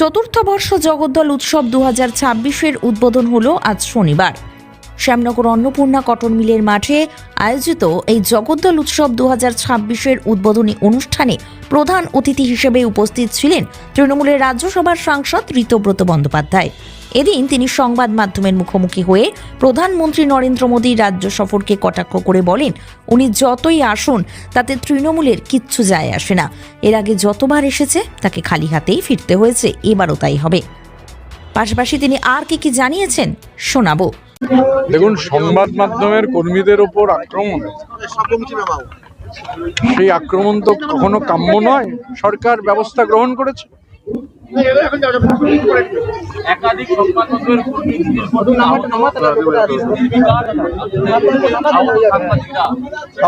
চতুর্থ বর্ষ জগদ্দল উৎসব দু হাজার উদ্বোধন হল আজ শনিবার। শ্যামনগর অন্নপূর্ণা কটন মিলের মাঠে আয়োজিত এই জগদ্দল উৎসব দু হাজার ছাব্বিশের উদ্বোধনী অনুষ্ঠানে প্রধান অতিথি হিসেবে উপস্থিত ছিলেন তৃণমূলের রাজ্যসভার সাংসদ ঋতব্রত বন্দ্যোপাধ্যায়। এদিন তিনি সংবাদ মাধ্যমের মুখোমুখি হয়ে প্রধানমন্ত্রী নরেন্দ্র মোদীর রাজ্য সফরকে কটাক্ষ করে বলেন, উনি যতই আসুন, তাতে তৃণমূলের কিচ্ছু যায় আসে না। এর আগে যতবার এসেছে, তাকে খালি হাতেই ফিরতে হয়েছে। এবারও তাই হবে। পাশাপাশি তিনি আর কি কি জানিয়েছেন, শোনাবো। দেখুন সংবাদ মাধ্যমের কর্মীদের ওপর আক্রমণ। সেই আক্রমণ তো কখনো কাম্য নয়। সরকার ব্যবস্থা গ্রহণ করেছে।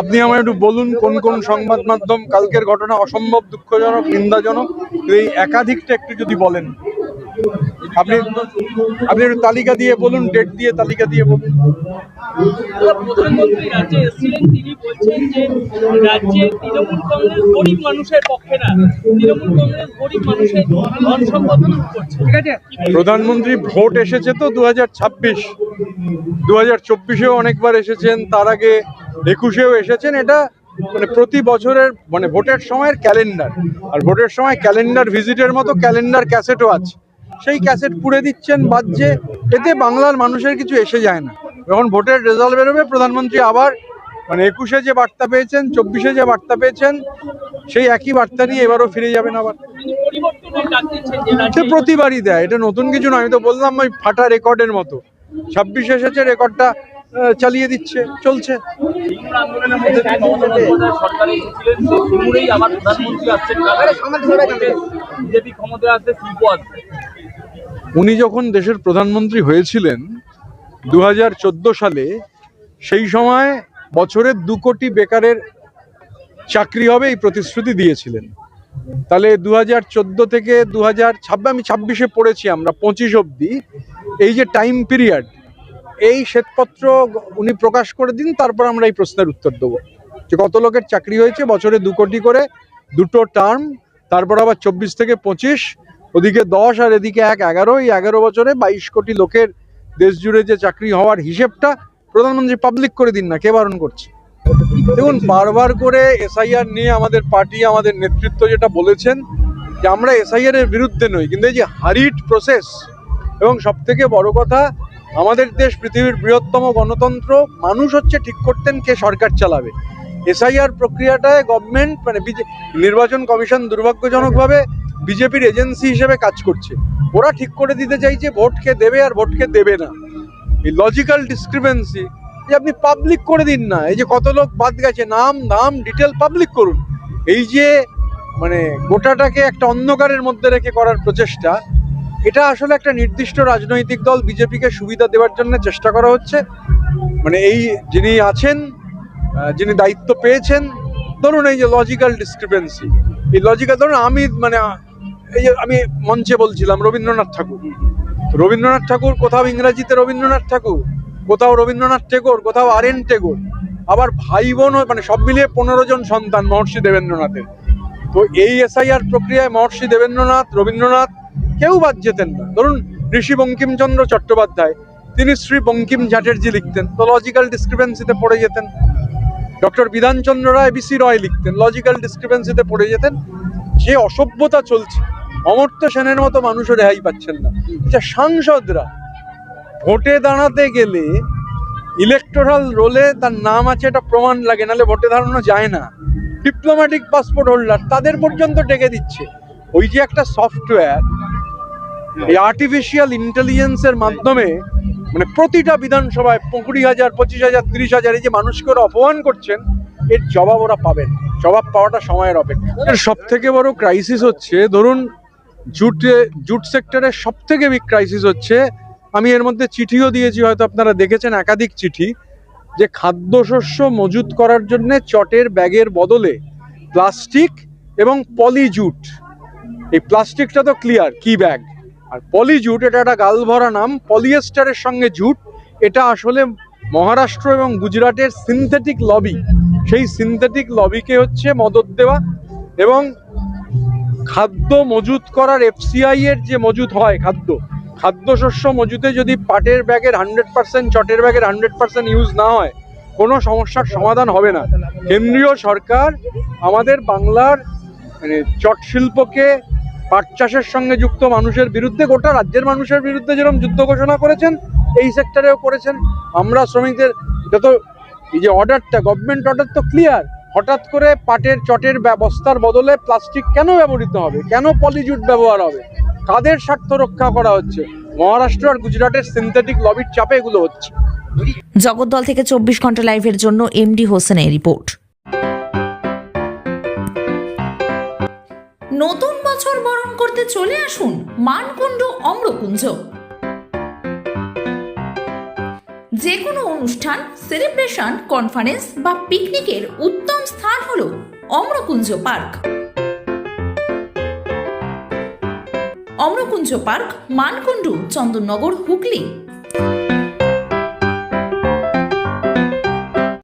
আপনি আমায় একটু বলুন কোন কোন সংবাদ মাধ্যম কালকের ঘটনা অসম্ভব দুঃখজনক নিন্দাজনক? এই একাধিকটা একটু যদি বলেন। আপনি আপনি একটু তালিকা দিয়ে বলুন ডেট দিয়ে তালিকা দিয়ে বলুন। প্রধানমন্ত্রী রাজ্যে এসেছিলেন তিনি বলছেন যে রাজ্যে তৃণমূল কংগ্রেস গরিব মানুষের পক্ষে না তৃণমূল কংগ্রেস গরিব মানুষের ধন সম্পদ করছে। ঠিক আছে। প্রধানমন্ত্রী ভোট এসেছে তো দু হাজার ছাব্বিশ দু হাজার চব্বিশেও অনেকবার এসেছেন তার আগে একুশেও এসেছেন এটা মানে প্রতি বছরের মানে ভোটের সময়ের ক্যালেন্ডার আর ভোটের সময় ক্যালেন্ডার ভিজিটের মতো ক্যালেন্ডার ক্যাসেটও আছে। সেই ক্যাসেট পুড়ে দিচ্ছেন বাজছে, এতে বাংলার মানুষের কিছু এসে যায় না। যখন ভোটের রেজাল্ট বেরোবে, প্রধানমন্ত্রী আবার মানে একুশে যে বার্তা পেয়েছেন, চব্বিশে যে বার্তা পেয়েছেন, সেই একই বার্তা নিয়ে এবারও ফিরে যাবেন আবার। সে প্রতিবারই দেয়, এটা নতুন কিছু নয়, আমি তো বললাম ওই ফাটা রেকর্ডের মতো। ছাব্বিশে এসেছে, রেকর্ডটা চালিয়ে দিচ্ছে, চলছে। বিজেপি ক্ষমতায় শিল্প উনি যখন দেশের প্রধানমন্ত্রী হয়েছিলেন দু হাজার চোদ্দ সালে, সেই সময় বছরে দু কোটি বেকারের চাকরি হবে এই প্রতিশ্রুতি দিয়েছিলেন। তাহলে দু হাজার চোদ্দ থেকে দু হাজার আমি ছাব্বিশে পড়েছি আমরা, পঁচিশ অবধি, এই যে টাইম পিরিয়ড এই শ্বেতপত্র উনি প্রকাশ করে দিন, তারপর আমরা এই প্রশ্নের উত্তর দেবো। যে কত লোকের চাকরি হয়েছে, বছরে দু কোটি করে, দুটো টার্ম তারপর আবার চব্বিশ থেকে পঁচিশ ওদিকে দশ আর এদিকে এক এগারো। এই এগারো বছরে বাইশ কোটি লোকের দেশ জুড়ে যে চাকরি হওয়ার হিসেবটা প্রধানমন্ত্রী পাবলিক করে দিন না, কে বারণ করছে? দেখুন, বারবার করে এসআইআর নিয়ে আমাদের পার্টি আমাদের নেতৃত্ব যেটা বলেছেন যে আমরা এসআইআর এর বিরুদ্ধে নই, কিন্তু এই যে হারিট প্রসেস এবং সব থেকে বড় কথা, আমাদের দেশ পৃথিবীর বৃহত্তম গণতন্ত্র, মানুষ হচ্ছে ঠিক করতেন কে সরকার চালাবে। এসআইআর প্রক্রিয়াটায় গভর্নমেন্ট মানে নির্বাচন কমিশন দুর্ভাগ্যজনকভাবে বিজেপির এজেন্সি হিসেবে কাজ করছে। ওরা ঠিক করে দিতে চাইছে, ভোট কে দেবে আর ভোটকে দেবে না। এই লজিক্যাল ডিসক্রিপেন্সি যে আপনি পাবলিক করে দিন না। এই যে কত লোক বাদ গেছে, নাম নাম ডিটেল পাবলিক করুন। এই যে মানে গোটাটাকে একটা অন্ধকারের মধ্যে রেখে করার প্রচেষ্টা, এটা আসলে একটা নির্দিষ্ট রাজনৈতিক দল বিজেপিকে সুবিধা দেওয়ার জন্য চেষ্টা করা হচ্ছে। মানে এই যিনি আছেন যিনি দায়িত্ব পেয়েছেন, ধরুন এই যে লজিক্যাল ডিসক্রিপেন্সি এই লজিক্যাল ধরুন আমি মানে এই যে আমি মঞ্চে বলছিলাম রবীন্দ্রনাথ ঠাকুর। রবীন্দ্রনাথ ঠাকুর, কোথাও ইংরাজিতে রবীন্দ্রনাথ ঠাকুর, কোথাও রবীন্দ্রনাথ টেগোর, কোথাও আর এন টেগোর, আবার ভাই বোন মানে সব মিলিয়ে পনেরো জন সন্তান মহর্ষি দেবেন্দ্রনাথের। তো এই এসআইআর প্রক্রিয়ায় মহর্ষি দেবেন্দ্রনাথ, রবীন্দ্রনাথ কেউ বাদ যেতেন না। ধরুন ঋষি বঙ্কিমচন্দ্র চট্টোপাধ্যায়, তিনি শ্রী বঙ্কিম চ্যাটার্জি লিখতেন, তো লজিক্যাল ডিসক্রিপেন্সিতে পড়ে যেতেন। Doctor Bidhanchandra Roy B C লিখতেন লজিক্যাল ডিসক্রিপেন্সিতে পড়ে যেতেন। যে অসভ্যতা চলছে অমর্ত্য সেনের মতো মানুষও রেহাই পাচ্ছেন না। আচ্ছা সাংসদরা ভোটে দাঁড়াতে গেলে ইলেকটোরাল রোলে তার নাম আছে, এটা প্রমাণ লাগে, নাহলে ভোটে দাঁড়ানো যায় না। ডিপ্লোম্যাটিক পাসপোর্ট হোল্ডার তাদের পর্যন্ত ডেকে দিচ্ছে। ওই যে একটা সফটওয়্যার এই আর্টিফিশিয়াল ইন্টেলিজেন্সের মাধ্যমে মানে প্রতিটা বিধানসভায় কুড়ি হাজার, পঁচিশ হাজার, তিরিশ হাজার এই যে মানুষকে ওরা অপমান করছেন, এর জবাব ওরা পাবেন। জবাব পাওয়াটা সময়ের অপেক্ষা। সব থেকে বড় ক্রাইসিস হচ্ছে, ধরুন জুটে, জুট সেক্টরের সব থেকে বিগ ক্রাইসিস হচ্ছে, আমি এর মধ্যে চিঠিও দিয়েছি, হয়তো আপনারা দেখেছেন একাধিক চিঠি, যে খাদ্যশস্য মজুত করার জন্য চটের ব্যাগের বদলে প্লাস্টিক এবং পলিজুট। এই প্লাস্টিকটা তো ক্লিয়ার কি ব্যাগ? আর পলিজুট, এটা একটা গালভরা নাম, পলিয়েস্টারের সঙ্গে জুট, এটা আসলে মহারাষ্ট্র এবং গুজরাটের সিনথেটিক লবি সেই সিনথেটিক লবিকে হচ্ছে মদত দেওয়া এবং খাদ্য মজুত করার এফসিআই এর যে মজুত হয় খাদ্য, খাদ্যশস্য মজুতে যদি পাটের ব্যাগের হান্ড্রেড পার্সেন্ট চটের ব্যাগের হান্ড্রেড পার্সেন্ট ইউজ না হয়, কোনো সমস্যার সমাধান হবে না। কেন্দ্রীয় সরকার আমাদের বাংলার মানে চট শিল্পকে পাট চাষের সঙ্গে যুক্ত মানুষের বিরুদ্ধে, গোটা রাজ্যের মানুষের বিরুদ্ধে যেরকম যুদ্ধ ঘোষণা করেছেন, এই সেক্টরেও করেছেন। আমরা শ্রমিকদের এটা তো এই যে অর্ডারটা গভর্নমেন্ট অর্ডার তো ক্লিয়ার হঠাৎ করে পাটের চটের ব্যবস্থার বদলে প্লাস্টিক কেন ব্যবহৃত হবে? কেন পলিজুট ব্যবহার হবে? কাদের স্বার্থ রক্ষা করা হচ্ছে? মহারাষ্ট্র আর গুজরাটের সিনথেটিক লবির চাপে এগুলো হচ্ছে। জগদ্দল থেকে চব্বিশ ঘণ্টা লাইভের জন্য এমডি হোসেনের রিপোর্ট। নতুন বছর বরণ করতে চলে আসুন মানকুণ্ড অম্রকুঞ্জ। যে কোনো অনুষ্ঠান, সেলিব্রেশন কনফারেন্স বা পিকনিকের উত্তম স্থান হল অম্রকুঞ্জ পার্ক। অম্রকুঞ্জ পার্ক, মানকুণ্ডু, চন্দননগর, হুগলি।